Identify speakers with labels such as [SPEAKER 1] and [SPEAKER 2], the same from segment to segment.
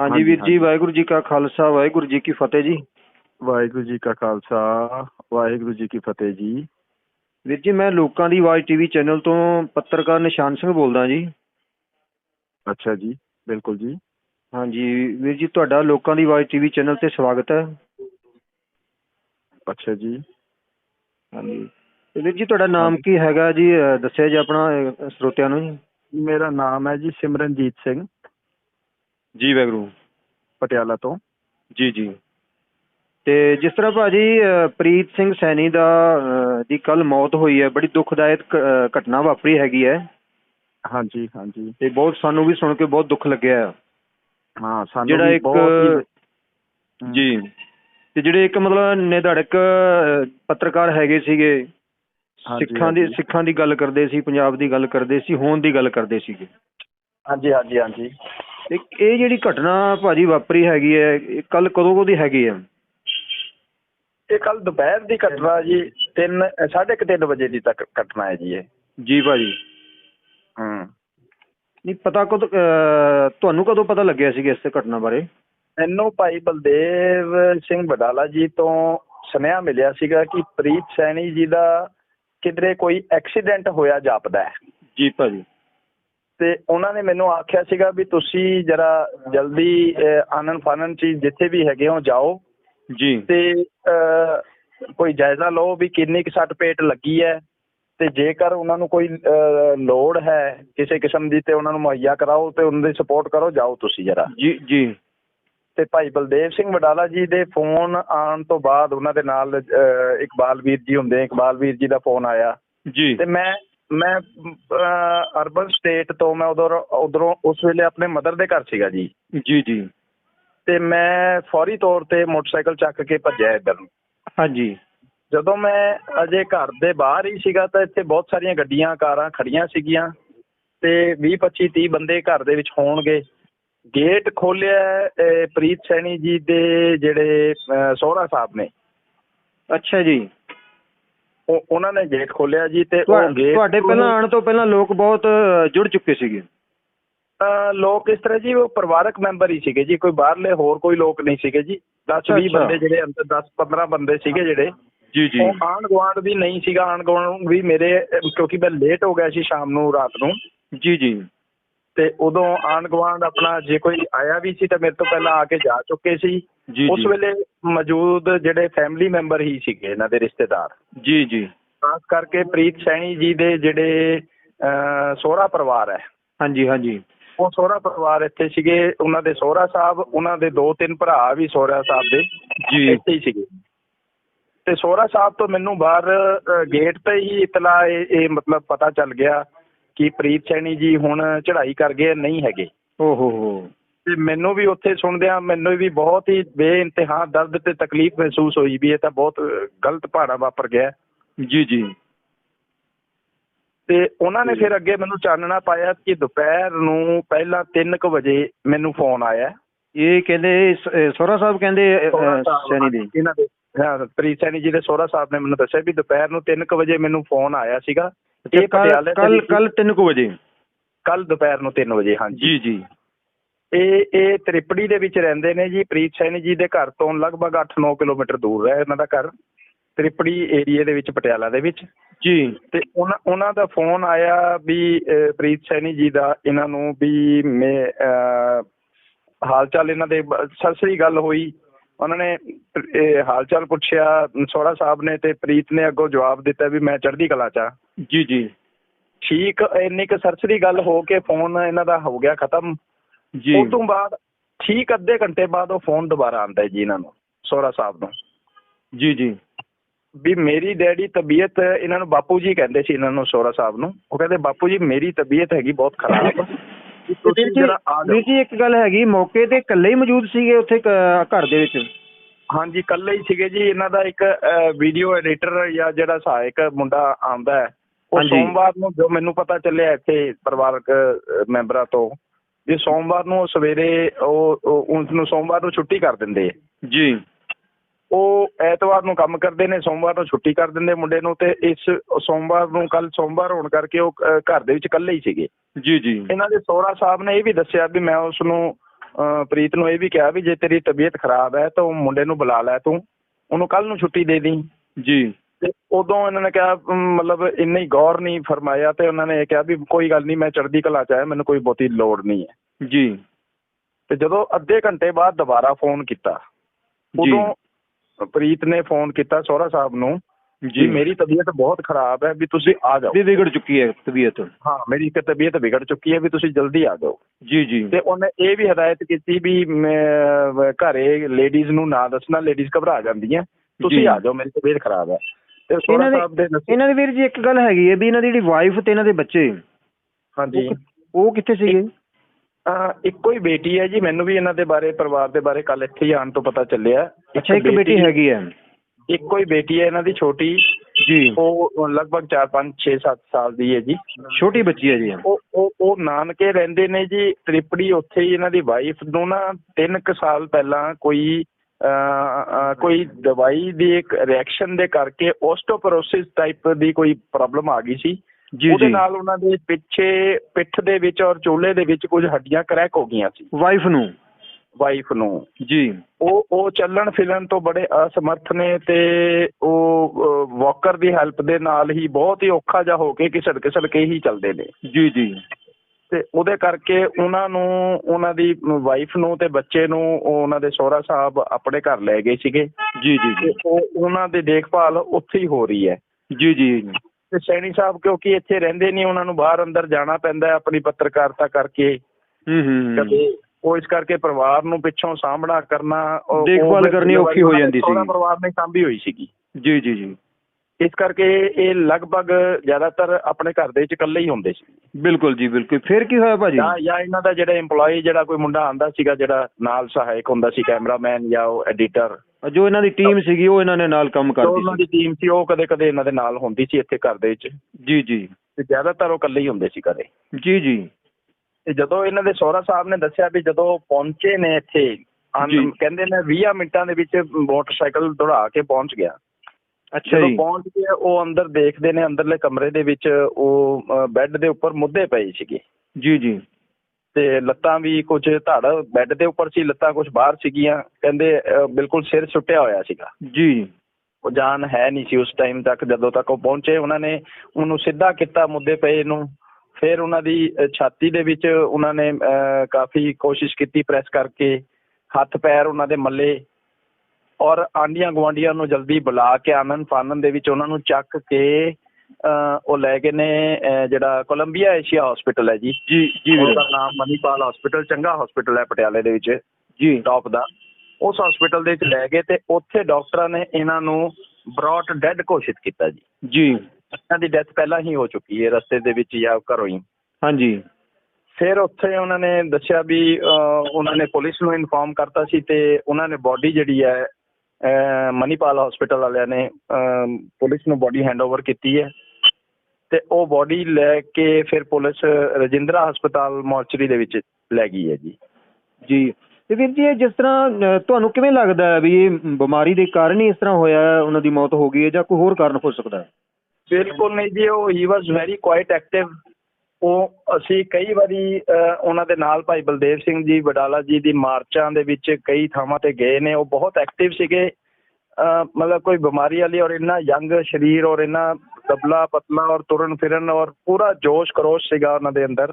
[SPEAKER 1] ਹਾਂਜੀ ਵੀਰ ਜੀ। ਵਾਹਿਗੁਰੂ ਜੀ ਕਾ ਖਾਲਸਾ ਵਾਹਿਗੁਰੂ ਜੀ ਕੀ ਫਤਿਹ ਜੀ।
[SPEAKER 2] ਵਾਹਿਗੁਰੂ ਜੀ ਕਾ ਖਾਲਸਾ ਵਾਹਿਗੁਰੂ ਜੀ ਕੀ ਫਤਿਹ ਜੀ।
[SPEAKER 1] ਵੀਰ ਜੀ ਮੈਂ ਲੋਕਾਂ ਦੀ ਆਵਾਜ਼ ਟੀਵੀ ਚੈਨਲ ਤੋਂ ਪੱਤਰਕਾਰ ਨਿਸ਼ਾਨ ਸਿੰਘ ਬੋਲਦਾ ਜੀ।
[SPEAKER 2] ਅੱਛਾ ਜੀ ਬਿਲਕੁਲ ਜੀ।
[SPEAKER 1] ਹਾਂਜੀ ਵੀਰ ਜੀ ਤੁਹਾਡਾ ਲੋਕਾਂ ਦੀ ਆਵਾਜ਼ ਟੀਵੀ ਚੈਨਲ ਤੇ ਸਵਾਗਤ ਹੈ।
[SPEAKER 2] ਅੱਛਾ ਜੀ।
[SPEAKER 1] ਹਾਂਜੀ। ਵੀਰ ਜੀ ਤੁਹਾਡਾ ਨਾਮ। ਕੀ ਹੈਗਾ ਜੀ? ਅਹ ਦੱਸਿਆ ਜੀ ਆਪਣਾ ਅਹ, ਸਰੋਤਿਆਂ ਨੂੰ ਜੀ।
[SPEAKER 2] ਮੇਰਾ ਨਾਮ ਹੈ ਜੀ ਸਿਮਰਨਜੀਤ ਸਿੰਘ।
[SPEAKER 1] ਜੀ ਵਾਹਿਗੁਰੂ
[SPEAKER 2] ਪਟਿਆਲਾ ਤੋਂ।
[SPEAKER 1] ਜੀ ਜੀ। ਤੇ ਜਿਸ ਤਰ੍ਹਾਂ ਭਾਜੀ ਅਹ, ਪ੍ਰੀਤ ਸਿੰਘ ਸੈਣੀ ਦਾ ਅਹ, ਦੀ ਕੱਲ ਮੌਤ ਹੋਈ ਹੈ ਬੜੀ ਦੁਖਦਾਇਕ ਅਹ, ਘਟਨਾ ਵਾਪਰੀ ਹੈਗੀ ਹੈ।
[SPEAKER 2] ਹਾਂਜੀ ਹਾਂਜੀ।
[SPEAKER 1] ਤੇ ਬਹੁਤ ਸਾਨੂੰ ਵੀ ਸੁਣ ਕੇ ਬਹੁਤ ਦੁੱਖ ਲੱਗਿਆ। ਹੈ
[SPEAKER 2] ਹਾਂ ਸਾਨੂੰ
[SPEAKER 1] ਜਿਹੜਾ
[SPEAKER 2] ਵੀ
[SPEAKER 1] ਇੱਕ
[SPEAKER 2] ਬਹੁਤ ਹੀ- ਹਮ,
[SPEAKER 1] ਜੀ। ਤੇ ਜਿਹੜੇ ਇੱਕ ਮਤਲਬ ਨਿਧੜਕ ਅਹ, ਪੱਤਰਕਾਰ ਹੈਗੇ ਸੀਗੇ
[SPEAKER 2] ਹਾਂਜੀ,
[SPEAKER 1] ਸਿੱਖਾਂ ਦੀ
[SPEAKER 2] ਹਾਂਜੀ।
[SPEAKER 1] ਸਿੱਖਾਂ ਦੀ ਗੱਲ ਕਰਦੇ ਸੀ ਪੰਜਾਬ ਦੀ ਗੱਲ ਕਰਦੇ ਸੀ ਹੋਣ ਦੀ ਗੱਲ ਕਰਦੇ ਸੀਗੇ।
[SPEAKER 2] ਹਾਂਜੀ ਹਾਂਜੀ ਹਾਂਜੀ।
[SPEAKER 1] ਤੇ ਇਹ ਜਿਹੜੀ ਘਟਨਾ ਭਾਜੀ ਵਾਪਰੀ ਹੈਗੀ ਹੈ ਕੱਲ ਕਦੋਂ ਕਦੋਂ ਦੀ ਹੈਗੀ ਹੈ?
[SPEAKER 2] ਇਹ ਕੱਲ ਦੁਪਹਿਰ ਦੀ ਘਟਨਾ ਜੀ 3 3:30 ਵਜੇ ਦੀ ਤੱਕ ਘਟਨਾ ਹੈ ਜੀ ਇਹ।
[SPEAKER 1] ਜੀ ਭਾਜੀ।
[SPEAKER 2] ਹੂੰ।
[SPEAKER 1] ਨਹੀਂ ਪਤਾ ਕਦੋਂ ਤੁਹਾਨੂੰ ਕਦੋਂ ਪਤਾ ਲੱਗਿਆ ਸੀਗਾ ਇਸ ਘਟਨਾ ਬਾਰੇ?
[SPEAKER 2] ਮੈਨੂੰ ਭਾਈ ਬਲਦੇਵ ਸਿੰਘ ਬਡਾਲਾ ਜੀ ਤੋਂ ਸੁਨੇਹਾ ਮਿਲਿਆ ਸੀਗਾ ਕਿ ਪ੍ਰੀਤ ਸੈਣੀ ਜੀ ਦਾ ਕਿਧਰੇ ਕੋਈ ਐਕਸੀਡੈਂਟ ਹੋਇਆ ਜਾਪਦਾ ਹੈ।
[SPEAKER 1] ਜੀ ਭਾਜੀ।
[SPEAKER 2] ਤੇ ਉਹਨਾਂ ਨੇ ਮੈਨੂੰ ਆਖਿਆ ਸੀਗਾ ਵੀ ਤੁਸੀਂ ਜਰਾ ਜਲਦੀ ਆਨਨ ਫਾਨਨ ਚ ਜਿੱਥੇ ਵੀ ਹੈਗੇ ਹੋ ਜਾਓ।
[SPEAKER 1] ਜੀ।
[SPEAKER 2] ਤੇ ਕੋਈ ਜਾਇਜ਼ਾ ਲਓ ਵੀ ਕਿੰਨੀ ਕੁ ਸੱਟ ਪੇਟ ਲੱਗੀ ਹੈ। ਤੇ ਜੇਕਰ ਉਹਨਾਂ ਨੂੰ ਕੋਈ ਲੋੜ ਹੈ ਕਿਸੇ ਕਿਸਮ ਦੀ ਤੇ ਉਹਨਾਂ ਨੂੰ ਮੁਹੱਈਆ ਕਰਾਓ ਤੇ ਉਹਨਾਂ ਦੀ ਸਪੋਰਟ ਕਰੋ ਜਾਓ ਤੁਸੀਂ ਜਰਾ।
[SPEAKER 1] ਜੀ ਜੀ।
[SPEAKER 2] ਤੇ ਭਾਈ ਬਲਦੇਵ ਸਿੰਘ ਵਡਾਲਾ ਜੀ ਦੇ ਫੋਨ ਆਉਣ ਤੋਂ ਬਾਅਦ ਉਹਨਾਂ ਦੇ ਨਾਲ ਇਕਬਾਲ ਵੀਰ ਜੀ ਹੁੰਦੇ ਇਕਬਾਲ ਵੀਰ ਜੀ ਦਾ ਫੋਨ ਆਇਆ।
[SPEAKER 1] ਜੀ।
[SPEAKER 2] ਤੇ ਮੈਂ ਮੈਂ ਅਰਬਨ ਸਟੇਟ ਤੋਂ ਮੈਂ ਉਧਰ ਉਧਰੋਂ ਉਸ ਵੇਲੇ ਆਪਣੇ ਮਦਰ ਦੇ ਘਰ ਸੀਗਾ ਜੀ।
[SPEAKER 1] ਜੀ ਜੀ।
[SPEAKER 2] ਤੇ ਮੈਂ ਫੌਰੀ ਤੌਰ ਤੇ ਮੋਟਰਸਾਈਕਲ ਚੱਕ ਕੇ ਭੱਜਿਆ ਇੱਧਰ ਨੂੰ।
[SPEAKER 1] ਹਾਂਜੀ।
[SPEAKER 2] ਜਦੋਂ ਮੈਂ ਅਜੇ ਘਰ ਦੇ ਬਾਹਰ ਹੀ ਸੀਗਾ ਤਾਂ ਇੱਥੇ ਬਹੁਤ ਸਾਰੀਆਂ ਗੱਡੀਆਂ ਕਾਰਾਂ ਖੜੀਆਂ ਸੀਗੀਆਂ ਤੇ 20 25 30 ਬੰਦੇ ਘਰ ਦੇ ਵਿੱਚ ਹੋਣਗੇ। ਗੇਟ ਖੋਲਿਆ ਪ੍ਰੀਤ ਸੈਣੀ ਜੀ ਦੇ ਜਿਹੜੇ ਸਹੁਰਾ ਸਾਹਿਬ ਨੇ।
[SPEAKER 1] ਅੱਛਾ ਜੀ।
[SPEAKER 2] ਉਹ ਉਹਨਾਂ ਨੇ ਗੇਟ ਖੋਲਿਆ ਜੀ ਤੇ ਉਹ ਗੇਟ
[SPEAKER 1] ਤੁਹਾਡੇ ਪਹਿਲਾਂ ਆਉਣ ਤੋਂ ਪਹਿਲਾਂ ਲੋਕ ਬਹੁਤ ਜੁੜ ਚੁੱਕੇ ਸੀਗੇ।
[SPEAKER 2] ਲੋਕ ਇਸ ਤਰ੍ਹਾਂ ਜੀ ਉਹ ਪਰਿਵਾਰਕ ਮੈਂਬਰ ਹੀ ਸੀਗੇ ਜੀ ਕੋਈ ਬਾਹਰਲੇ ਹੋਰ ਕੋਈ ਲੋਕ ਨਹੀਂ ਸੀਗੇ ਜੀ। 10
[SPEAKER 1] ਅੱਛਾ,
[SPEAKER 2] 20
[SPEAKER 1] ਅੱਛਾ।
[SPEAKER 2] ਬੰਦੇ ਜਿਹੜੇ ਅੰਦਰ 10 15 ਬੰਦੇ ਸੀਗੇ ਜਿਹੜੇ।
[SPEAKER 1] ਜੀ ਜੀ।
[SPEAKER 2] ਉਹ ਆਂਢ ਗੁਆਂਢ ਵੀ ਨਹੀਂ ਸੀਗਾ ਆਂਢ ਗੁਆਂਢ ਵੀ ਮੇਰੇ ਕਿਉਂਕਿ ਮੈਂ ਲੇਟ ਹੋ ਗਿਆ ਸੀ ਸ਼ਾਮ ਨੂੰ ਰਾਤ ਨੂੰ।
[SPEAKER 1] ਜੀ ਜੀ।
[SPEAKER 2] ਤੇ ਉਦੋਂ ਆਂਢ ਗੁਆਂਢ ਆਪਣਾ ਜੇ ਕੋਈ ਆਇਆ ਵੀ ਸੀ ਤਾਂ ਮੇਰੇ ਤੋਂ ਪਹਿਲਾਂ ਆ ਕੇ ਜਾ ਚੁੱਕੇ ਸੀ।
[SPEAKER 1] ਜੀ
[SPEAKER 2] ਉਸ ਵੇਲੇ ਮੌਜੂਦ ਜਿਹੜੇ ਫੈਮਿਲੀ ਮੈਂਬਰ ਹੀ ਸੀਗੇ ਇਹਨਾਂ ਦੇ ਰਿਸ਼ਤੇਦਾਰ।
[SPEAKER 1] ਜੀ ਜੀ।
[SPEAKER 2] ਖਾਸ ਕਰਕੇ ਪ੍ਰੀਤ ਸੈਣੀ ਜੀ ਦੇ ਜਿਹੜੇ ਸਹੁਰਾ ਪਰਿਵਾਰ ਹੈ।
[SPEAKER 1] ਹਾਂਜੀ ਹਾਂਜੀ।
[SPEAKER 2] ਉਹ ਸਹੁਰਾ ਪਰਿਵਾਰ ਇੱਥੇ ਸੀਗੇ। ਉਹਨਾਂ ਦੇ ਸਹੁਰਾ ਸਾਹਿਬ ਉਹਨਾਂ ਦੇ ਦੋ ਤਿੰਨ ਭਰਾ ਵੀ ਸਹੁਰਾ ਸਾਹਿਬ ਦੇ
[SPEAKER 1] ਜੀ।
[SPEAKER 2] ਇੱਥੇ ਹੀ ਸੀਗੇ। ਤੇ ਸਹੁਰਾ ਸਾਹਿਬ ਤੋਂ ਮੈਨੂੰ ਬਾਹਰ ਗੇਟ ਤੇ ਹੀ ਇਤਲਾ ਇਹ ਮਤਲਬ ਪਤਾ ਚੱਲ ਗਿਆ ਕਿ ਪ੍ਰੀਤ ਸੈਣੀ ਜੀ ਹੁਣ ਚੜ੍ਹਾਈ ਕਰ ਗਏ ਨਹੀਂ ਹੈਗੇ।
[SPEAKER 1] ਹੋ।
[SPEAKER 2] ਤੇ ਮੈਨੂੰ ਵੀ ਉੱਥੇ ਸੁਣਦਿਆਂ ਮੈਨੂੰ ਵੀ ਬਹੁਤ ਹੀ ਬੇਇੰਤਹਾ ਦਰਦ ਤੇ ਤਕਲੀਫ ਮਹਿਸੂਸ ਹੋਈ ਵੀ ਇਹ ਤਾਂ ਬਹੁਤ ਗਲਤ ਭਾੜਾ ਵਾਪਰ ਗਿਆ।
[SPEAKER 1] ਜੀ ਜੀ।
[SPEAKER 2] ਤੇ ਉਹਨਾਂ ਨੇ ਫਿਰ ਅੱਗੇ ਮੈਨੂੰ ਚਾਨਣਾ ਪਾਇਆ ਕਿ ਦੁਪਹਿਰ ਨੂੰ ਪਹਿਲਾਂ 3:00 ਵਜੇ ਮੈਨੂੰ ਫੋਨ ਆਇਆ।
[SPEAKER 1] ਇਹ ਕਹਿੰਦੇ ਸੋਹਰਾ ਸਾਹਿਬ ਕਹਿੰਦੇ ਸੈਣੀ ਦੇ।
[SPEAKER 2] ਇਹਨਾਂ ਦੇ ਹਾਂ ਪ੍ਰੀਤ ਸੈਣੀ ਜੀ ਦੇ ਸਹੁਰਾ ਸਾਹਿਬ ਨੇ ਮੈਨੂੰ ਦੱਸਿਆ ਵੀ ਦੁਪਹਿਰ ਨੂੰ 3:00 ਵਜੇ ਮੈਨੂੰ ਫੋਨ ਆਇਆ ਸੀਗਾ। ਇਹ ਪਟਿਆਲੇ
[SPEAKER 1] ਕੱਲ ਕੱਲ 3 ਵਜੇ।
[SPEAKER 2] ਕੱਲ ਦੁਪਹਿਰ ਨੂੰ 3 ਵਜੇ ਹਾਂਜੀ।
[SPEAKER 1] ਜੀ ਜੀ।
[SPEAKER 2] ਇਹ ਇਹ ਤ੍ਰਿਪੜੀ ਦੇ ਵਿੱਚ ਰਹਿੰਦੇ ਨੇ ਜੀ ਪ੍ਰੀਤ ਸੈਣੀ ਜੀ ਦੇ ਘਰ ਤੋਂ ਲਗਭਗ 8-9 ਕਿਲੋਮੀਟਰ ਦੂਰ ਹੈ ਇਹਨਾਂ ਦਾ ਘਰ ਤ੍ਰਿਪੜੀ ਏਰੀਏ ਦੇ ਵਿੱਚ ਪਟਿਆਲਾ ਦੇ ਵਿੱਚ।
[SPEAKER 1] ਜੀ।
[SPEAKER 2] ਤੇ ਉਹਨਾਂ ਉਹਨਾਂ ਦਾ ਫੋਨ ਆਇਆ ਵੀ ਪ੍ਰੀਤ ਸੈਣੀ ਜੀ ਦਾ ਇਹਨਾਂ ਨੂੰ ਵੀ ਮੈਂ ਅਹ, ਹਾਲ ਚਾਲ ਇਹਨਾਂ ਦੇ ਸਰਸਰੀ ਗੱਲ ਹੋਈ। ਉਹਨਾਂ ਨੇ ਇਹ ਹਾਲ ਚਾਲ ਪੁੱਛਿਆ ਸੋਹਰਾ ਸਾਹਿਬ ਨੇ ਤੇ ਪ੍ਰੀਤ ਨੇ ਅੱਗੋਂ ਜਵਾਬ ਦਿੱਤਾ ਵੀ ਮੈਂ ਚੜ੍ਹਦੀ ਕਲਾ ਚ।
[SPEAKER 1] ਜੀ ਜੀ।
[SPEAKER 2] ਠੀਕ ਇੰਨੀ ਕੁ ਸਰਸਰੀ ਗੱਲ ਹੋ ਕੇ ਫੋਨ ਇਹਨਾਂ ਦਾ ਹੋ ਗਿਆ ਖਤਮ।
[SPEAKER 1] ਜੀ।
[SPEAKER 2] ਉਸ ਤੋਂ ਬਾਅਦ ਠੀਕ ਅੱਧੇ ਘੰਟੇ ਬਾਅਦ ਉਹ ਫੋਨ ਦੁਬਾਰਾ ਆਂਦਾ ਜੀ ਇਹਨਾਂ ਨੂੰ ਸੋਹਰਾ ਸਾਹਿਬ ਨੂੰ।
[SPEAKER 1] ਜੀ ਜੀ।
[SPEAKER 2] ਵੀ ਮੇਰੀ ਡੈਡੀ ਤਬੀਅਤ ਇਹਨਾਂ ਨੂੰ ਬਾਪੂ ਜੀ ਕਹਿੰਦੇ ਸੀ ਇਹਨਾਂ ਨੂੰ ਸੋਹਰਾ ਸਾਹਿਬ ਨੂੰ। ਉਹ ਕਹਿੰਦੇ ਬਾਪੂ ਜੀ ਮੇਰੀ ਤਬੀਅਤ ਹੈਗੀ ਬਹੁਤ ਖਰਾਬ। ਤੁਸੀਂ
[SPEAKER 1] ਵੀਰ ਜੀ
[SPEAKER 2] ਜਰਾ ਆ ਜਾਓ
[SPEAKER 1] ਵੀਰ ਜੀ ਇੱਕ ਗੱਲ ਹੈਗੀ ਮੌਕੇ ਤੇ ਇਕੱਲੇ ਹੀ ਮੌਜੂਦ ਸੀਗੇ ਉੱਥੇ ਕ- ਘਰ ਦੇ ਵਿੱਚ
[SPEAKER 2] ਹਾਂਜੀ ਇਕੱਲੇ ਹੀ ਸੀਗੇ ਜੀ ਇਹਨਾਂ ਦਾ ਇੱਕ ਵੀਡੀਓ ਐਡੀਟਰ ਜਾਂ ਜਿਹੜਾ ਸਹਾਇਕ ਮੁੰਡਾ ਆਉਂਦਾ ਹੈ ਉਹ
[SPEAKER 1] ਹਾਂਜੀ।
[SPEAKER 2] ਸੋਮਵਾਰ ਨੂੰ ਜੋ ਮੈਨੂੰ ਪਤਾ ਚੱਲਿਆ ਇੱਥੇ ਪਰਿਵਾਰਕ ਅਹ, ਮੈਂਬਰਾਂ ਤੋਂ ਵੀ ਸੋਮਵਾਰ ਨੂੰ ਉਹ ਸਵੇਰੇ ਉਹ ਉਹ- ਉਸ ਨੂੰ ਸੋਮਵਾਰ ਨੂੰ ਛੁੱਟੀ ਕਰ ਦਿੰਦੇ ਆ।
[SPEAKER 1] ਜੀ
[SPEAKER 2] ਉਹ ਐਤਵਾਰ ਨੂੰ ਕੰਮ ਕਰਦੇ ਨੇ ਸੋਮਵਾਰ ਨੂੰ ਛੁੱਟੀ ਕਰ ਦਿੰਦੇ ਮੁੰਡੇ ਨੂੰ ਤੇ ਇਸ ਸੋਮਵਾਰ ਨੂੰ ਕੱਲ ਸੋਮਵਾਰ ਹੋਣ ਕਰਕੇ ਉਹ ਘਰ ਦੇ ਵਿੱਚ ਇਕੱਲੇ ਹੀ ਸੀਗੇ।
[SPEAKER 1] ਜੀ ਜੀ।
[SPEAKER 2] ਇਹਨਾਂ ਦੇ ਸਹੁਰਾ ਸਾਹਿਬ ਨੇ ਇਹ ਵੀ ਦੱਸਿਆ ਵੀ ਮੈਂ ਉਸ ਨੂੰ ਪ੍ਰੀਤ ਨੂੰ ਇਹ ਵੀ ਕਿਹਾ ਵੀ ਜੇ ਤੇਰੀ ਤਬੀਅਤ ਖਰਾਬ ਹੈ ਤਾਂ ਉਹ ਮੁੰਡੇ ਨੂੰ ਬੁਲਾ ਲੈ ਤੂੰ ਉਹਨੂੰ ਕੱਲ ਨੂੰ ਛੁੱਟੀ ਦੇ ਦੀ।
[SPEAKER 1] ਜੀ।
[SPEAKER 2] ਤੇ ਉਦੋਂ ਇਹਨਾਂ ਨੇ ਕਿਹਾ ਮਤਲਬ ਇੰਨਾ ਹੀ ਗੌਰ ਨਹੀਂ ਫਰਮਾਇਆ ਤੇ ਉਹਨਾਂ ਨੇ ਇਹ ਕਿਹਾ ਵੀ ਕੋਈ ਗੱਲ ਨਹੀਂ ਮੈਂ ਚੜ੍ਹਦੀ ਕਲਾ ਚ ਆਇਆ ਮੈਨੂੰ ਕੋਈ ਬਹੁਤੀ ਲੋੜ ਨਹੀਂ ਹੈ।
[SPEAKER 1] ਜੀ।
[SPEAKER 2] ਤੇ ਜਦੋਂ ਅੱਧੇ ਘੰਟੇ ਬਾਅਦ ਦੁਬਾਰਾ ਫੋਨ ਕੀਤਾ ਉਦੋਂ ਪ੍ਰੀਤ ਨੇ ਫੋਨ ਕੀਤਾ ਸੋਹਰਾ ਸਾਹਿਬ ਨੂੰ
[SPEAKER 1] ਜੀ।
[SPEAKER 2] ਮੇਰੀ ਤਬੀਅਤ ਬਹੁਤ ਖਰਾਬ ਹੈ ਵੀ ਤੁਸੀਂ ਆ ਜਾਓ।
[SPEAKER 1] ਵੀ ਵਿਗੜ ਚੁੱਕੀ ਹੈ ਤਬੀਅਤ।
[SPEAKER 2] ਹਾਂ ਮੇਰੀ ਇੱਕ ਤਬੀਅਤ ਵਿਗੜ ਚੁੱਕੀ ਹੈ ਵੀ ਤੁਸੀਂ ਜਲਦੀ ਆ ਜਾਓ।
[SPEAKER 1] ਜੀ ਜੀ।
[SPEAKER 2] ਤੇ ਉਹਨੇ ਇਹ ਵੀ ਹਦਾਇਤ ਕੀਤੀ ਵੀ ਘਰੇ ਲੇਡੀਜ਼ ਨੂੰ ਨਾ ਦੱਸਣਾ ਲੇਡੀਜ਼ ਘਬਰਾ ਜਾਂਦੀਆਂ। ਤੁਸੀਂ ਆ ਜਾਓ ਮੇਰੀ ਤਬੀਅਤ ਖਰਾਬ ਹੈ। ਤੇ ਸੋਹਰਾ
[SPEAKER 1] ਇਹਨਾਂ
[SPEAKER 2] ਸਾਹਿਬ ਦੇ
[SPEAKER 1] ਦੇ ਇਹਨਾਂ ਦੇ ਵੀਰ ਜੀ ਇੱਕ ਗੱਲ ਹੈਗੀ ਹੈ ਵੀ ਇਹਨਾਂ ਦੀ ਜਿਹੜੀ ਵਾਈਫ ਤੇ ਇਹਨਾਂ ਦੇ ਬੱਚੇ
[SPEAKER 2] ਹਾਂਜੀ।
[SPEAKER 1] ਉਹ ਕਿੱਥੇ ਸੀਗੇ?
[SPEAKER 2] ਇੱਕੋ ਹੀ ਬੇਟੀ ਹੈ ਜੀ ਮੈਨੂੰ ਵੀ ਇਹਨਾਂ ਦੇ ਬਾਰੇ ਪਰਿਵਾਰ ਦੇ ਬਾਰੇ ਕੱਲ ਇੱਥੇ ਹੀ ਆਉਣ ਤੋਂ ਪਤਾ ਚੱਲਿਆ।
[SPEAKER 1] ਅੱਛਾ ਇੱਕ ਬੇਟੀ ਹੈਗੀ ਹੈ।
[SPEAKER 2] ਇੱਕੋ ਹੀ ਬੇਟੀ ਹੈ ਇਹਨਾਂ ਦੀ ਛੋਟੀ।
[SPEAKER 1] ਜੀ।
[SPEAKER 2] ਉਹ ਲਗਭਗ 4 5 6 7 ਸਾਲ ਦੀ ਹੈ ਜੀ।
[SPEAKER 1] ਛੋਟੀ ਬੱਚੀ ਹੈ ਜੀ
[SPEAKER 2] ਉਹ ਉਹ ਉਹ ਨਾਨਕੇ ਰਹਿੰਦੇ ਨੇ ਜੀ ਤ੍ਰਿਪੜੀ ਉੱਥੇ ਹੀ ਇਹਨਾਂ ਦੀ ਵਾਈਫ ਨੂੰ ਨਾ 3 ਕੁ ਸਾਲ ਪਹਿਲਾਂ ਕੋਈ ਕੋਈ ਦਵਾਈ ਦੀ ਇੱਕ ਰਿਐਕਸ਼ਨ ਦੇ ਕਰਕੇ ਓਸਟੋਪੋਰੋਸਿਸ ਟਾਈਪ ਦੀ ਕੋਈ ਪ੍ਰੋਬਲਮ ਆ ਗਈ ਸੀ। ਉਹਦੇ
[SPEAKER 1] ਜੀ।
[SPEAKER 2] ਨਾਲ ਉਹਨਾਂ ਦੇ ਪਿੱਛੇ ਪਿੱਠ ਦੇ ਵਿੱਚ ਔਰ ਚੋਲੇ ਦੇ ਵਿੱਚ ਕੁਝ ਹੱਡੀਆਂ ਕਰੈਕ ਹੋ ਗਈਆਂ ਸੀ।
[SPEAKER 1] ਵਾਈਫ ਨੂੰ?
[SPEAKER 2] ਵਾਈਫ ਨੂੰ।
[SPEAKER 1] ਜੀ।
[SPEAKER 2] ਉਹ ਉਹ ਚੱਲਣ ਫਿਰਨ ਤੋਂ ਬੜੇ ਅਸਮਰਥ ਨੇ ਤੇ ਉਹ ਵਾਕਰ ਦੀ ਹੈਲਪ ਦੇ ਨਾਲ ਹੀ ਬਹੁਤ ਹੀ ਔਖਾ ਜਿਹਾ ਹੋ ਕੇ ਘਿਸੜ ਘਿਸੜ ਕੇ ਹੀ ਚੱਲਦੇ ਨੇ।
[SPEAKER 1] ਜੀ ਜੀ।
[SPEAKER 2] ਤੇ ਉਹਦੇ ਕਰਕੇ ਉਹਨਾਂ ਨੂੰ ਉਹਨਾਂ ਦੀ ਵਾਈਫ ਨੂੰ ਤੇ ਬੱਚੇ ਨੂੰ ਉਹ ਉਹਨਾਂ ਦੇ ਸਹੁਰਾ ਸਾਹਿਬ ਆਪਣੇ ਘਰ ਲੈ ਗਏ ਸੀਗੇ।
[SPEAKER 1] ਜੀ ਜੀ ਜੀ।
[SPEAKER 2] ਉਹ ਉਹਨਾਂ ਦੀ ਦੇਖਭਾਲ ਉੱਥੇ ਹੀ ਹੋ ਰਹੀ ਹੈ।
[SPEAKER 1] ਜੀ ਜੀ।
[SPEAKER 2] ਤੇ ਸੈਣੀ ਸਾਹਿਬ ਕਿਉਂਕਿ ਇੱਥੇ ਰਹਿੰਦੇ ਨਹੀਂ ਉਹਨਾਂ ਨੂੰ ਬਾਹਰ ਅੰਦਰ ਜਾਣਾ ਪੈਂਦਾ ਹੈ ਆਪਣੀ ਪੱਤਰਕਾਰਤਾ ਕਰਕੇ।
[SPEAKER 1] ਹੂੰ ਹੂੰ
[SPEAKER 2] ਕਦੇ ਉਹ ਇਸ ਕਰਕੇ ਪਰਿਵਾਰ ਨੂੰ ਪਿੱਛੋਂ ਸਾਹਮਣਾ ਕਰਨਾ ਉਹ-
[SPEAKER 1] ਦੇਖਭਾਲ ਕਰਨੀ ਔਖੀ ਹੋ ਜਾਂਦੀ ਸੀ।
[SPEAKER 2] ਪਰਿਵਾਰ ਨੇ ਸਾਂਭੀ ਹੋਈ ਸੀਗੀ।
[SPEAKER 1] ਜੀ ਜੀ ਜੀ।
[SPEAKER 2] ਇਸ ਕਰਕੇ ਇਹ ਲਗਭਗ ਜ਼ਿਆਦਾਤਰ ਆਪਣੇ ਘਰ ਦੇ ਵਿੱਚ ਇਕੱਲੇ ਹੀ ਹੁੰਦੇ ਸੀ।
[SPEAKER 1] ਬਿਲਕੁਲ ਜੀ ਬਿਲਕੁਲ। ਫਿਰ ਕੀ ਹੋਇਆ ਭਾਜੀ?
[SPEAKER 2] ਜਾਂ ਜਾਂ ਇਹਨਾਂ ਦਾ ਜਿਹੜਾ EMPLOYE ਜਿਹੜਾ ਕੋਈ ਮੁੰਡਾ ਆਂਦਾ ਸੀਗਾ ਜਿਹੜਾ ਨਾਲ ਸਹਾਇਕ ਹੁੰਦਾ ਸੀ ਕੈਮਰਾਮੈਨ ਜਾਂ ਉਹ ਐਡੀਟਰ
[SPEAKER 1] ਜੋ ਇਹਨਾਂ ਦੀ ਟੀਮ ਸੀਗੀ ਉਹ ਇਹਨਾਂ ਨੇ ਨਾਲ ਕੰਮ ਕਰਦੀ
[SPEAKER 2] ਉਹਨਾਂ ਦੀ ਟੀਮ ਸੀ ਉਹ ਕਦੇ ਕਦੇ ਇਹਨਾਂ ਦੇ ਨਾਲ ਹੁੰਦੀ ਸੀ ਇੱਥੇ ਘਰ ਦੇ ਵਿੱਚ।
[SPEAKER 1] ਜੀ ਜੀ।
[SPEAKER 2] ਤੇ ਜ਼ਿਆਦਾਤਰ ਉਹ ਇਕੱਲੇ ਹੀ ਹੁੰਦੇ ਸੀ ਘਰੇ।
[SPEAKER 1] ਜੀ ਜੀ।
[SPEAKER 2] ਤੇ ਜਦੋਂ ਇਹਨਾਂ ਦੇ ਸਹੁਰਾ ਸਾਹਿਬ ਨੇ ਦੱਸਿਆ ਵੀ ਜਦੋਂ ਪਹੁੰਚੇ ਨੇ ਇੱਥੇ
[SPEAKER 1] ਜੀ।
[SPEAKER 2] ਕਹਿੰਦੇ ਨੇ 20 ਮਿੰਟਾਂ ਦੇ ਵਿੱਚ ਮੋਟਰਸਾਈਕਲ ਦੌੜਾ ਕੇ ਪਹੁੰਚ ਗਿਆ।
[SPEAKER 1] ਅੱਛਾ
[SPEAKER 2] ਜਦੋਂ
[SPEAKER 1] ਜੀ।
[SPEAKER 2] ਪਹੁੰਚ ਕੇ ਉਹ ਅੰਦਰ ਦੇਖਦੇ ਨੇ ਅੰਦਰਲੇ ਕਮਰੇ ਦੇ ਵਿੱਚ ਉਹ ਅ, ਬੈੱਡ ਦੇ ਉੱਪਰ ਮੁੱਦੇ ਪਏ ਸੀਗੇ।
[SPEAKER 1] ਜੀ ਜੀ।
[SPEAKER 2] ਤੇ ਲੱਤਾਂ ਵੀ ਕੁਝ ਧੜ ਬੈੱਡ ਦੇ ਉੱਪਰ ਸੀ ਲੱਤਾਂ ਕੁਝ ਬਾਹਰ ਸੀਗੀਆਂ। ਕਹਿੰਦੇ ਬਿਲਕੁਲ ਸਿਰ ਸੁੱਟਿਆ ਹੋਇਆ ਸੀਗਾ।
[SPEAKER 1] ਜੀ।
[SPEAKER 2] ਉਹ ਜਾਨ ਹੈ ਨਹੀਂ ਸੀ ਉਸ ਟਾਈਮ ਤੱਕ ਜਦੋਂ ਤੱਕ ਉਹ ਪਹੁੰਚੇ ਉਹਨਾਂ ਨੇ ਉਹਨੂੰ ਸਿੱਧਾ ਕੀਤਾ ਮੁੱਦੇ ਪਏ ਨੂੰ। ਫਿਰ ਉਹਨਾਂ ਦੀ ਛਾਤੀ ਦੇ ਵਿੱਚ ਉਹਨਾਂ ਨੇ ਅ, ਕਾਫੀ ਕੋਸ਼ਿਸ਼ ਕੀਤੀ ਪ੍ਰੈਸ ਕਰਕੇ। ਹੱਥ ਪੈਰ ਉਹਨਾਂ ਦੇ ਮੱਲੇ। ਔਰ ਆਂਡੀਆਂ ਗਵਾਂਡੀਆਂ ਨੂੰ ਜਲਦੀ ਬੁਲਾ ਕੇ ਆਨੰਦ ਫਾਨਨ ਦੇ ਵਿੱਚ ਉਹਨਾਂ ਨੂੰ ਚੱਕ ਕੇ ਉਹ ਲੈ ਗਏ ਨੇ ਜਿਹੜਾ ਕੋਲੰਬੀਆ ਏਸ਼ੀਆ ਹਸਪੀਟਲ ਹੈ ਜੀ।
[SPEAKER 1] ਜੀ ਜੀ
[SPEAKER 2] ਉਹਦਾ ਨਾਮ ਮਨੀਪਾਲ ਹਸਪੀਟਲ ਚੰਗਾ ਹਸਪੀਟਲ ਹੈ ਪਟਿਆਲੇ ਦੇ ਵਿੱਚ।
[SPEAKER 1] ਜੀ।
[SPEAKER 2] ਟੌਪ ਦਾ। ਉਸ ਹਸਪੀਟਲ ਦੇ ਵਿੱਚ ਲੈ ਗਏ ਤੇ ਉੱਥੇ ਡਾਕਟਰਾਂ ਨੇ ਇਹਨਾਂ ਨੂੰ ਬ੍ਰੌਟ ਡੈਡ ਘੋਸ਼ਿਤ ਕੀਤਾ ਜੀ।
[SPEAKER 1] ਜੀ।
[SPEAKER 2] ਇਹਨਾਂ ਦੀ ਡੈਥ ਪਹਿਲਾਂ ਹੀ ਹੋ ਚੁੱਕੀ ਹੈ ਰਸਤੇ ਦੇ ਵਿੱਚ ਜਾਂ ਘਰੋਂ ਹੀ।
[SPEAKER 1] ਹਾਂਜੀ।
[SPEAKER 2] ਫਿਰ ਉੱਥੇ ਉਹਨਾਂ ਨੇ ਦੱਸਿਆ ਵੀ ਉਹਨਾਂ ਨੇ ਪੁਲਿਸ ਨੂੰ ਇਨਫਾਰਮ ਕਰਤਾ ਸੀ ਤੇ ਉਹਨਾਂ ਨੇ ਬੋਡੀ ਜਿਹੜੀ ਹੈ ਮਨੀਪਾਲ ਹਸਪੀਟਲ ਵਾਲਿਆਂ ਨੇ ਪੁਲਿਸ ਨੂੰ ਬੋਡੀ ਹੈਂਡਓਵਰ ਕੀਤੀ ਹੈ। ਤੇ ਉਹ ਬੋਡੀ ਲੈ ਕੇ ਫਿਰ ਪੁਲਿਸ ਰਜਿੰਦਰਾ ਹਸਪਤਾਲ ਮੋਰਚਰੀ ਦੇ ਵਿੱਚ ਲੈ ਗਈ ਹੈ ਜੀ।
[SPEAKER 1] ਜੀ। ਤੇ ਵੀਰ ਜੀ ਇਹ ਜਿਸ ਤਰ੍ਹਾਂ ਅਹ, ਤੁਹਾਨੂੰ ਕਿਵੇਂ ਲੱਗਦਾ ਹੈ ਵੀ ਇਹ ਬਿਮਾਰੀ ਦੇ ਕਾਰਨ ਹੀ ਇਸ ਤਰ੍ਹਾਂ ਹੋਇਆ ਹੈ, ਉਹਨਾਂ ਦੀ ਮੌਤ ਹੋ ਗਈ ਹੈ ਜਾਂ ਕੋਈ ਹੋਰ ਕਾਰਨ ਹੋ ਸਕਦਾ ਹੈ?
[SPEAKER 2] ਬਿਲਕੁਲ ਨਹੀਂ ਜੀ ਉਹ ਹੀ ਵਾਸ ਵੈਰੀ ਕੁਆਇਟ ਐਕਟਿਵ ਉਹ ਅਸੀਂ ਕਈ ਵਾਰੀ ਅਹ, ਉਹਨਾਂ ਦੇ ਨਾਲ ਭਾਈ ਬਲਦੇਵ ਸਿੰਘ ਜੀ ਵਡਾਲਾ ਜੀ ਦੀ ਮਾਰਚਾਂ ਦੇ ਵਿੱਚ ਕਈ ਥਾਵਾਂ ਤੇ ਗਏ ਨੇ। ਉਹ ਬਹੁਤ ਐਕਟਿਵ ਸੀਗੇ। ਅਹ, ਮਤਲਬ ਕੋਈ ਬਿਮਾਰੀ ਵਾਲੀ ਔਰ ਇੰਨਾ ਯੰਗ ਸਰੀਰ ਔਰ ਇੰਨਾ ਦਬਲਾ ਪਤਲਾ ਔਰ ਤੁਰਨ ਫਿਰਨ ਔਰ ਪੂਰਾ ਜੋਸ਼ ਕਰੋਸ਼ ਸੀਗਾ ਉਹਨਾਂ ਦੇ ਅੰਦਰ।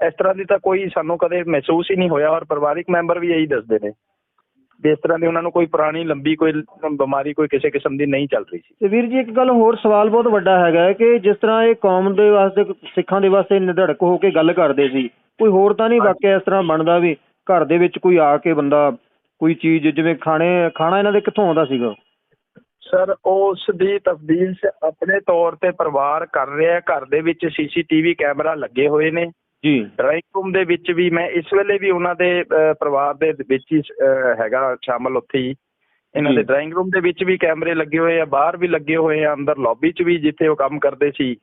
[SPEAKER 2] ਇਸ ਤਰ੍ਹਾਂ ਦੀ ਤਾਂ ਕੋਈ ਸਾਨੂੰ ਕਦੇ ਮਹਿਸੂਸ ਹੀ ਨਹੀਂ ਹੋਇਆ ਔਰ ਪਰਿਵਾਰਿਕ ਮੈਂਬਰ ਵੀ ਇਹੀ ਦੱਸਦੇ ਨੇ ਵੀ ਇਸ ਤਰ੍ਹਾਂ ਦੀ ਉਹਨਾਂ ਨੂੰ ਕੋਈ ਪੁਰਾਣੀ, ਲੰਬੀ ਕੋਈ ਬਿਮਾਰੀ, ਕੋਈ ਕਿਸੇ ਕਿਸਮ ਦੀ ਨਹੀਂ ਚੱਲ ਰਹੀ ਸੀ।
[SPEAKER 1] ਤੇ ਵੀਰ ਜੀ, ਇੱਕ ਗੱਲ ਹੋਰ ਸਵਾਲ ਬਹੁਤ ਵੱਡਾ ਹੈਗਾ ਹੈ ਕਿ ਜਿਸ ਤਰ੍ਹਾਂ ਇਹ ਕੌਮ ਦੇ ਵਾਸਤੇ, ਸਿੱਖਾਂ ਦੇ ਵਾਸਤੇ ਨਿਧੜਕ ਹੋ ਕੇ ਗੱਲ ਕਰਦੇ ਸੀ, ਕੋਈ ਹੋਰ ਤਾਂ ਨਹੀਂ ਵਾਕਿਆ ਇਸ ਤਰ੍ਹਾਂ ਬਣਦਾ ਵੀ ਘਰ ਦੇ ਵਿੱਚ ਕੋਈ ਆ ਕੇ ਬੰਦਾ ਕੋਈ ਚੀਜ਼ ਜਿਵੇਂ ਖਾਣੇ, ਖਾਣਾ ਇਹਨਾਂ ਦੇ ਕਿੱਥੋਂ ਆਉਂਦਾ ਸੀਗਾ?
[SPEAKER 2] ਸਰ ਉਸ ਦੀ ਤਫਦੀਲ ਆਪਣੇ ਤੌਰ ਤੇ ਪਰਿਵਾਰ ਕਰ ਰਿਹਾ ਘਰ ਦੇ ਵਿੱਚ ਸੀਸੀਟੀਵੀ ਕੈਮਰਾ ਲੱਗੇ ਹੋਏ ਨੇ।
[SPEAKER 1] ਜੀ।
[SPEAKER 2] ਡਰਾਇੰਗ ਰੂਮ ਦੇ ਵਿੱਚ ਵੀ ਮੈਂ ਇਸ ਵੇਲੇ ਵੀ ਉਹਨਾਂ ਦੇ ਪਰਿਵਾਰ ਦੇ ਵਿੱਚ ਹੀ ਹੈਗਾ ਸ਼ਾਮਲ ਉੱਥੇ ਹੀ। ਇਹਨਾਂ ਦੇ। ਡਰਾਇੰਗ ਰੂਮ ਦੇ ਵਿੱਚ ਵੀ ਕੈਮਰੇ ਲੱਗੇ ਹੋਏ ਆ ਬਾਹਰ ਵੀ ਲੱਗੇ ਹੋਏ ਆ ਅੰਦਰ ਲੌਬੀ 'ਚ ਵੀ ਜਿੱਥੇ ਉਹ ਕੰਮ ਕਰਦੇ ਸੀ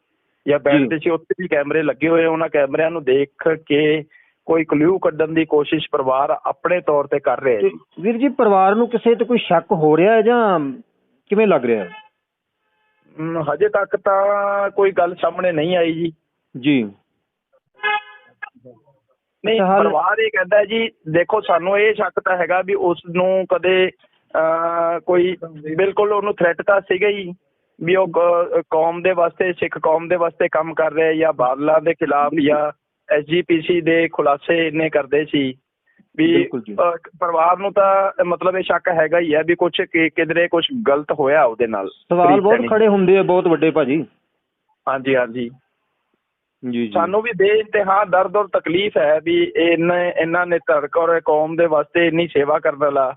[SPEAKER 2] ਜਾਂ ਬੈਠਦੇ ਸੀ ਉੱਥੇ ਵੀ ਕੈਮਰੇ ਲੱਗੇ ਹੋਏ ਉਹਨਾਂ ਕੈਮਰਿਆਂ ਨੂੰ ਦੇਖ ਕੇ ਕੋਈ ਕਲੂ ਕੱਢਣ ਦੀ ਕੋਸ਼ਿਸ਼ ਪਰਿਵਾਰ ਆਪਣੇ ਤੌਰ ਤੇ ਕਰ ਰਿਹਾ ਹੈ।
[SPEAKER 1] ਵੀਰ ਜੀ ਪਰਿਵਾਰ ਨੂੰ ਕਿਸੇ ਤੇ ਕੋਈ ਸ਼ੱਕ ਹੋ ਰਿਹਾ ਹੈ ਜਾਂ ਕਿਵੇਂ ਲੱਗ ਰਿਹਾ ਹੈ?
[SPEAKER 2] ਹਜੇ ਤੱਕ ਤਾਂ ਕੋਈ ਗੱਲ ਸਾਹਮਣੇ ਨਹੀਂ ਆਈ ਜੀ।
[SPEAKER 1] ਜੀ।
[SPEAKER 2] ਨਹੀਂ ਪਰਿਵਾਰ ਇਹ ਕਹਿੰਦਾ ਜੀ ਦੇਖੋ ਸਾਨੂੰ ਇਹ ਸ਼ੱਕ ਤਾਂ ਹੈਗਾ ਵੀ ਉਸ ਨੂੰ ਕਦੇ ਕੋਈ ਬਿਲਕੁਲ ਉਹਨੂੰ ਥ੍ਰੈਟ ਤਾਂ ਸੀਗਾ ਹੀ ਵੀ ਉਹ ਕੌਮ ਦੇ ਵਾਸਤੇ ਸਿੱਖ ਕੌਮ ਦੇ ਵਾਸਤੇ ਕੰਮ ਕਰ ਰਿਹਾ ਜਾਂ ਬਾਦਲਾਂ ਦੇ ਖਿਲਾਫ ਜਾਂ ਐਸਜੀਪੀਸੀ ਦੇ ਖੁਲਾਸੇ ਇਹਨੇ ਕਰਦੇ ਸੀ। ਵੀ ਪਰਿਵਾਰ ਨੂੰ ਤਾਂ ਮਤਲਬ ਇਹ ਸ਼ੱਕ ਹੈਗਾ ਹੀ ਹੈ ਵੀ ਕੁਝ ਕਿਧਰੇ ਕੁਝ ਗਲਤ ਹੋਇਆ ਉਹਦੇ ਨਾਲ
[SPEAKER 1] ਸਵਾਲ ਬਹੁਤ। ਖੜੇ ਹੁੰਦੇ ਆ ਬਹੁਤ ਵੱਡੇ ਭਾਜੀ।
[SPEAKER 2] ਹਾਂਜੀ ਹਾਂਜੀ।
[SPEAKER 1] ਜੀ ਜੀ।
[SPEAKER 2] ਸਾਨੂੰ ਵੀ ਬੇਇੰਤਹਾ ਦਰਦ ਔਰ ਤਕਲੀਫ ਹੈ ਵੀ ਇਹਨੇ ਇਹਨਾਂ ਨੇ ਧੜਕ ਔਰ ਕੌਮ ਦੇ ਵਾਸਤੇ ਇੰਨੀ ਸੇਵਾ ਕਰਨ ਵਾਲਾ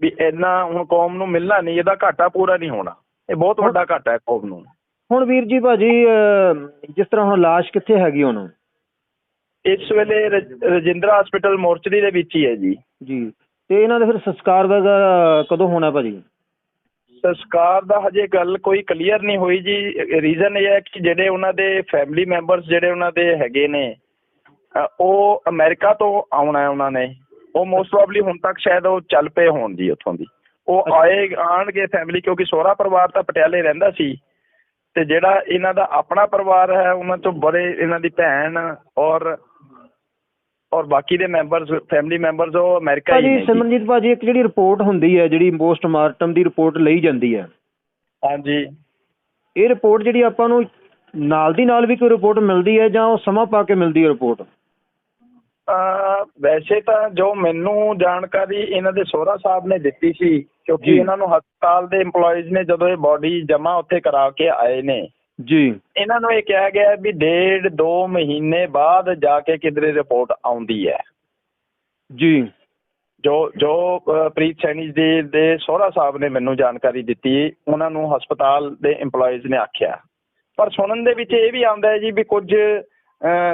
[SPEAKER 2] ਵੀ ਇੰਨਾ ਹੁਣ ਕੌਮ ਨੂੰ ਮਿਲਣਾ ਨਹੀਂ ਇਹਦਾ ਘਾਟਾ ਪੂਰਾ ਨਹੀਂ ਹੋਣਾ। ਇਹ ਬਹੁਤ ਵੱਡਾ ਘਾਟਾ ਹੈ ਕੌਮ ਨੂੰ।
[SPEAKER 1] ਹੁਣ ਵੀਰ ਜੀ ਭਾਜੀ ਜਿਸ ਤਰ੍ਹਾਂ ਹੁਣ ਲਾਸ਼ ਕਿੱਥੇ ਹੈਗੀ ਹੁਣ
[SPEAKER 2] ਇਸ ਵੇਲੇ ਰਜ- ਰਜਿੰਦਰਾ ਹਸਪੀਟਲ ਮੋਰਚਰੀ ਦੇ ਵਿੱਚ ਹੀ ਹੈ ਜੀ।
[SPEAKER 1] ਜੀ। ਤੇ ਇਹਨਾਂ ਦਾ ਫਿਰ ਸੰਸਕਾਰ ਵਗੈਰਾ ਕਦੋਂ ਹੋਣਾ ਭਾਜੀ?
[SPEAKER 2] ਸੰਸਕਾਰ ਦਾ ਹਜੇ ਗੱਲ ਕੋਈ ਕਲੀਅਰ ਨਹੀਂ ਹੋਈ ਜੀ। ਰੀਜ਼ਨ ਇਹ ਹੈ ਕਿ ਜਿਹੜੇ ਉਹਨਾਂ ਦੇ ਫੈਮਿਲੀ ਮੈਂਬਰਸ ਜਿਹੜੇ ਉਹਨਾਂ ਦੇ ਹੈਗੇ ਨੇ ਅ, ਉਹ ਅਮਰੀਕਾ ਤੋਂ ਆਉਣਾ ਹੈ ਉਹਨਾਂ ਨੇ। ਉਹ ਮੋਸਟ ਪ੍ਰੋਬਬਲੀ ਹੁਣ ਤੱਕ ਸ਼ਾਇਦ ਉਹ ਚੱਲ ਪਏ ਹੋਣ ਜੀ ਉੱਥੋਂ ਦੀ। ਉਹ। ਆਏ ਆਣਗੇ ਫੈਮਿਲੀ ਕਿਉਂਕਿ ਸਹੁਰਾ ਪਰਿਵਾਰ ਤਾਂ ਪਟਿਆਲੇ ਰਹਿੰਦਾ ਸੀ। ਤੇ ਜਿਹੜਾ ਇਹਨਾਂ ਦਾ ਆਪਣਾ ਪਰਿਵਾਰ ਹੈ ਉਹਨਾਂ ਤੋਂ ਬੜੇ ਇਹਨਾਂ ਦੀ ਭੈਣ ਔਰ ਔਰ ਬਾਕੀ ਦੇ ਮੈਂਬਰਸ ਫੈਮਿਲੀ ਮੈਂਬਰਸ ਉਹ ਅਮਰੀਕਾ ਹੀ ਨੇ ਜੀ।
[SPEAKER 1] ਸਿਮਰਨਜੀਤ ਭਾਜੀ ਇੱਕ ਜਿਹੜੀ ਰਿਪੋਰਟ ਹੁੰਦੀ ਹੈ ਜਿਹੜੀ ਪੋਸਟਮਾਰਟਮ ਦੀ ਰਿਪੋਰਟ ਲਈ ਜਾਂਦੀ ਹੈ
[SPEAKER 2] ਹਾਂਜੀ
[SPEAKER 1] ਇਹ ਰਿਪੋਰਟ ਜਿਹੜੀ ਆਪਾਂ ਨੂੰ ਨਾਲ ਦੀ ਨਾਲ ਵੀ ਕੋਈ ਰਿਪੋਰਟ ਮਿਲਦੀ ਹੈ ਜਾਂ ਉਹ ਸਮਾਂ ਪਾ ਕੇ ਮਿਲਦੀ ਹੈ ਰਿਪੋਰਟ
[SPEAKER 2] ਅਹ ਵੈਸੇ ਤਾਂ ਜੋ ਮੈਨੂੰ ਜਾਣਕਾਰੀ ਇਹਨਾਂ ਦੇ ਸੋਹਰਾ ਸਾਹਿਬ ਨੇ ਦਿੱਤੀ ਸੀ ਕਿਉਂਕਿ
[SPEAKER 1] ਜੀ।
[SPEAKER 2] ਇਹਨਾਂ ਨੂੰ ਹਸਪਤਾਲ ਦੇ EMPLOYEES ਨੇ ਜਦੋਂ ਇਹ ਬਾਡੀ ਜਮ੍ਹਾਂ ਉੱਥੇ ਕਰਾ ਕੇ ਆਏ ਨੇ
[SPEAKER 1] ਜੀ।
[SPEAKER 2] ਇਹਨਾਂ ਨੂੰ ਇਹ ਕਿਹਾ ਗਿਆ ਵੀ ਡੇਢ ਦੋ ਮਹੀਨੇ ਬਾਅਦ ਜਾ ਕੇ ਕਿਧਰੇ ਰਿਪੋਰਟ ਆਉਂਦੀ ਹੈ।
[SPEAKER 1] ਜੀ।
[SPEAKER 2] ਜੋ ਜੋ ਪ੍ਰੀਤ ਸੈਣੀ ਜੀ ਦੇ ਸੋਹਰਾ ਸਾਹਿਬ ਨੇ ਮੈਨੂੰ ਜਾਣਕਾਰੀ ਦਿੱਤੀ ਉਹਨਾਂ ਨੂੰ ਹਸਪਤਾਲ ਦੇ EMPLOYEES ਨੇ ਆਖਿਆ। ਪਰ ਸੁਣਨ ਦੇ ਵਿੱਚ ਇਹ ਵੀ ਆਉਂਦਾ ਹੈ ਜੀ ਵੀ ਕੁਝ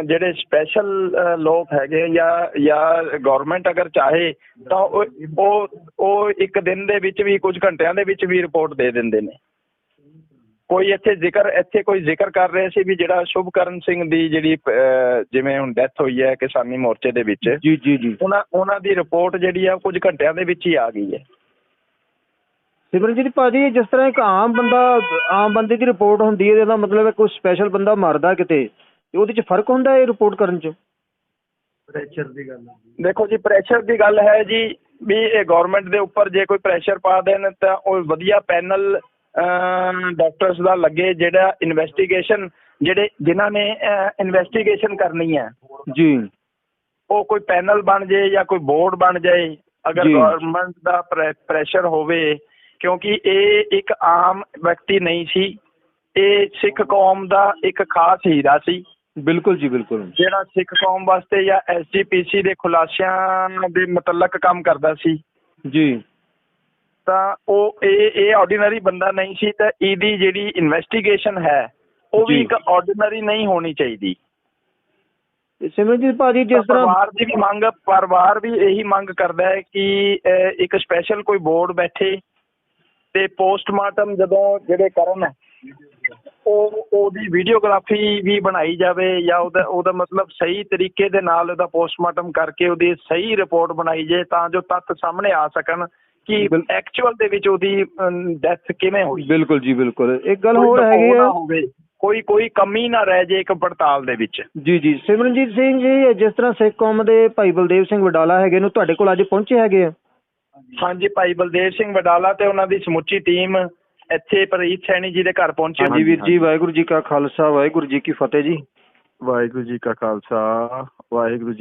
[SPEAKER 2] ਜਿਹੜੇ ਸਪੈਸ਼ਲ ਲੋਕ ਹੈਗੇ ਜਾਂ ਜਾਂ ਗਵਰਨਮੈਂਟ ਅਗਰ ਚਾਹੇ ਤਾਂ ਉਹ ਉਹ ਇੱਕ ਦਿਨ ਦੇ ਵਿੱਚ ਵੀ ਕੁਝ ਘੰਟਿਆਂ ਦੇ ਵਿੱਚ ਵੀ ਰਿਪੋਰਟ ਦੇ ਦਿੰਦੇ ਨੇ। ਕੋਈ ਇੱਥੇ ਜ਼ਿਕਰ ਇੱਥੇ ਕੋਈ ਜ਼ਿਕਰ ਕਰ ਰਹੇ ਸੀ ਵੀ ਜਿਹੜਾ ਸ਼ੁਭਕਰਨ ਸਿੰਘ ਦੀ ਜਿਹੜੀ ਜਿਵੇਂ ਹੁਣ ਡੈਥ ਹੋਈ ਹੈ ਕਿਸਾਨੀ ਮੋਰਚੇ ਦੇ ਵਿੱਚ
[SPEAKER 1] ਜੀ ਜੀ ਜੀ।
[SPEAKER 2] ਉਹਨਾਂ ਉਹਨਾਂ ਦੀ ਰਿਪੋਰਟ ਜਿਹੜੀ ਆ ਕੁਝ ਘੰਟਿਆਂ ਦੇ ਵਿੱਚ ਹੀ ਆ ਗਈ ਹੈ।
[SPEAKER 1] ਸਿਮਰਨਜੀਤ ਭਾਜੀ ਜਿਸ ਤਰ੍ਹਾਂ ਇੱਕ ਆਮ ਬੰਦਾ ਆਮ ਬੰਦੇ ਦੀ ਰਿਪੋਰਟ ਹੁੰਦੀ ਹੈ ਇਹਦਾ ਮਤਲਬ ਹੈ ਕੋਈ ਸਪੈਸ਼ਲ ਬੰਦਾ ਮਰਦਾ ਕਿਤੇ ਤੇ ਉਹਦੇ 'ਚ ਫ਼ਰਕ ਹੁੰਦਾ ਹੈ ਇਹ ਰਿਪੋਰਟ ਕਰਨ 'ਚ?
[SPEAKER 2] ਦੇਖੋ ਜੀ ਪ੍ਰੈਸ਼ਰ ਦੀ ਗੱਲ ਹੈ ਜੀ ਵੀ ਇਹ ਗਵਰਨਮੈਂਟ ਦੇ ਉੱਪਰ ਜੇ ਕੋਈ ਪ੍ਰੈਸ਼ਰ ਪਾ ਦੇਣ ਤਾਂ ਉਹ ਵਧੀਆ ਪੈਨਲ ਡਾਕਟਰਸ ਦਾ ਲੱਗੇ ਜਿਹੜਾ ਇਨਵੈਸਟੀਗੇਸ਼ਨ ਜਿਹੜੇ ਜਿਨ੍ਹਾਂ ਨੇ ਇਨਵੈਸਟੀਗੇਸ਼ਨ ਕਰਨੀ ਹੈ।
[SPEAKER 1] ਜੀ।
[SPEAKER 2] ਉਹ ਕੋਈ ਪੈਨਲ ਬਣ ਜਾਏ ਜਾਂ ਕੋਈ ਬੋਰਡ ਬਣ ਜਾਏ ਅਗਰ। ਗਵਰਨਮੈਂਟ ਦਾ ਪ੍ਰੈਸ਼ਰ ਹੋਵੇ ਕਿਉਂਕਿ ਇਹ ਇੱਕ ਆਮ ਵਿਅਕਤੀ ਨਹੀਂ ਸੀ। ਇਹ ਸਿੱਖ ਕੌਮ ਦਾ ਇੱਕ ਖਾਸ ਹੀਰਾ ਸੀ।
[SPEAKER 1] ਬਿਲਕੁਲ ਜੀ ਬਿਲਕੁਲ।
[SPEAKER 2] ਜਿਹੜਾ ਸਿੱਖ ਕੌਮ ਵਾਸਤੇ ਜਾਂ ਐਸਜੀਪੀਸੀ ਦੇ ਖੁਲਾਸਿਆਂ ਦੇ ਮੁਤਲਕ ਕੰਮ ਕਰਦਾ ਸੀ।
[SPEAKER 1] ਜੀ।
[SPEAKER 2] ਤਾਂ ਉਹ ਇਹ ਇਹ ਆਰਡੀਨਰੀ ਬੰਦਾ ਨਹੀਂ ਸੀ ਤਾਂ ਇਹਦੀ ਜਿਹੜੀ ਇਨਵੈਸਟੀਗੇਸ਼ਨ ਹੈ ਉਹ ਵੀ। ਇੱਕ ਆਰਡੀਨਰੀ ਨਹੀਂ ਹੋਣੀ ਚਾਹੀਦੀ
[SPEAKER 1] ਤੇ ਸਿਮਰਨਜੀਤ ਭਾਜੀ ਜਿਸ ਤਰ੍ਹਾਂ
[SPEAKER 2] ਪਰਿਵਾਰ ਦੀ ਵੀ ਮੰਗ ਪਰਿਵਾਰ ਵੀ ਇਹੀ ਮੰਗ ਕਰਦਾ ਹੈ ਕਿ ਇੱਕ ਸਪੈਸ਼ਲ ਕੋਈ ਬੋਰਡ ਬੈਠੇ ਤੇ ਪੋਸਟਮਾਰਟਮ ਜਦੋਂ ਜਿਹੜੇ ਕਰਨ ਉਹ ਉਹਦੀ ਵੀਡੀਓਗ੍ਰਾਫੀ ਵੀ ਬਣਾਈ ਜਾਵੇ ਜਾਂ ਉਹਦਾ ਉਹਦਾ ਮਤਲਬ ਸਹੀ ਤਰੀਕੇ ਦੇ ਨਾਲ ਉਹਦਾ ਪੋਸਟਮਾਰਟਮ ਕਰਕੇ ਉਹਦੀ ਸਹੀ ਰਿਪੋਰਟ ਬਣਾਈ ਜੇ ਤਾਂ ਜੋ ਤੱਥ ਸਾਹਮਣੇ ਆ ਸਕਣ ਕਿ
[SPEAKER 1] ਬਿਲ-
[SPEAKER 2] ਐਕਚੁਅਲ ਦੇ ਵਿੱਚ ਉਹਦੀ ਡੈਥ ਕਿਵੇਂ ਹੋਈ?
[SPEAKER 1] ਬਿਲਕੁਲ ਜੀ ਬਿਲਕੁਲ। ਇੱਕ ਗੱਲ ਹੋਰ ਹੈਗੀ ਹੈ
[SPEAKER 2] ਕੋਈ ਕੋਈ ਕਮੀ ਨਾ ਰਹਿ ਜੇ ਇੱਕ ਪੜਤਾਲ ਦੇ ਵਿੱਚ।
[SPEAKER 1] ਜੀ ਜੀ। ਸਿਮਰਨਜੀਤ ਸਿੰਘ ਜੀ ਜਿਸ ਤਰ੍ਹਾਂ ਸਿੱਖ ਕੌਮ ਦੇ ਭਾਈ ਬਲਦੇਵ ਸਿੰਘ ਵਡਾਲਾ ਹੈਗੇ ਨੂੰ ਤੁਹਾਡੇ ਕੋਲ ਅੱਜ ਪਹੁੰਚੇ ਹੈਗੇ ਆ?
[SPEAKER 2] ਹਾਂਜੀ ਭਾਈ ਬਲਦੇਵ ਸਿੰਘ ਵਡਾਲਾ ਤੇ ਉਹਨਾਂ ਦੀ ਸਮੁੱਚੀ ਟੀਮ ਇੱਥੇ ਪ੍ਰੀਤ ਸੈਣੀ ਜੀ ਦੇ ਘਰ ਪਹੁੰਚੀ
[SPEAKER 1] ਹਾਂਜੀ ਵੀਰ ਜੀ ਵਾਹਿਗੁਰੂ ਜੀ ਕਾ ਖਾਲਸਾ ਵਾਹਿਗੁਰੂ ਜੀ ਕੀ ਫਤਿਹ ਜੀ।
[SPEAKER 3] ਵਾਹਿਗੁਰੂ ਜੀ ਕਾ ਖਾਲਸਾ ਵਾਹਿਗੁਰੂ ਜੀ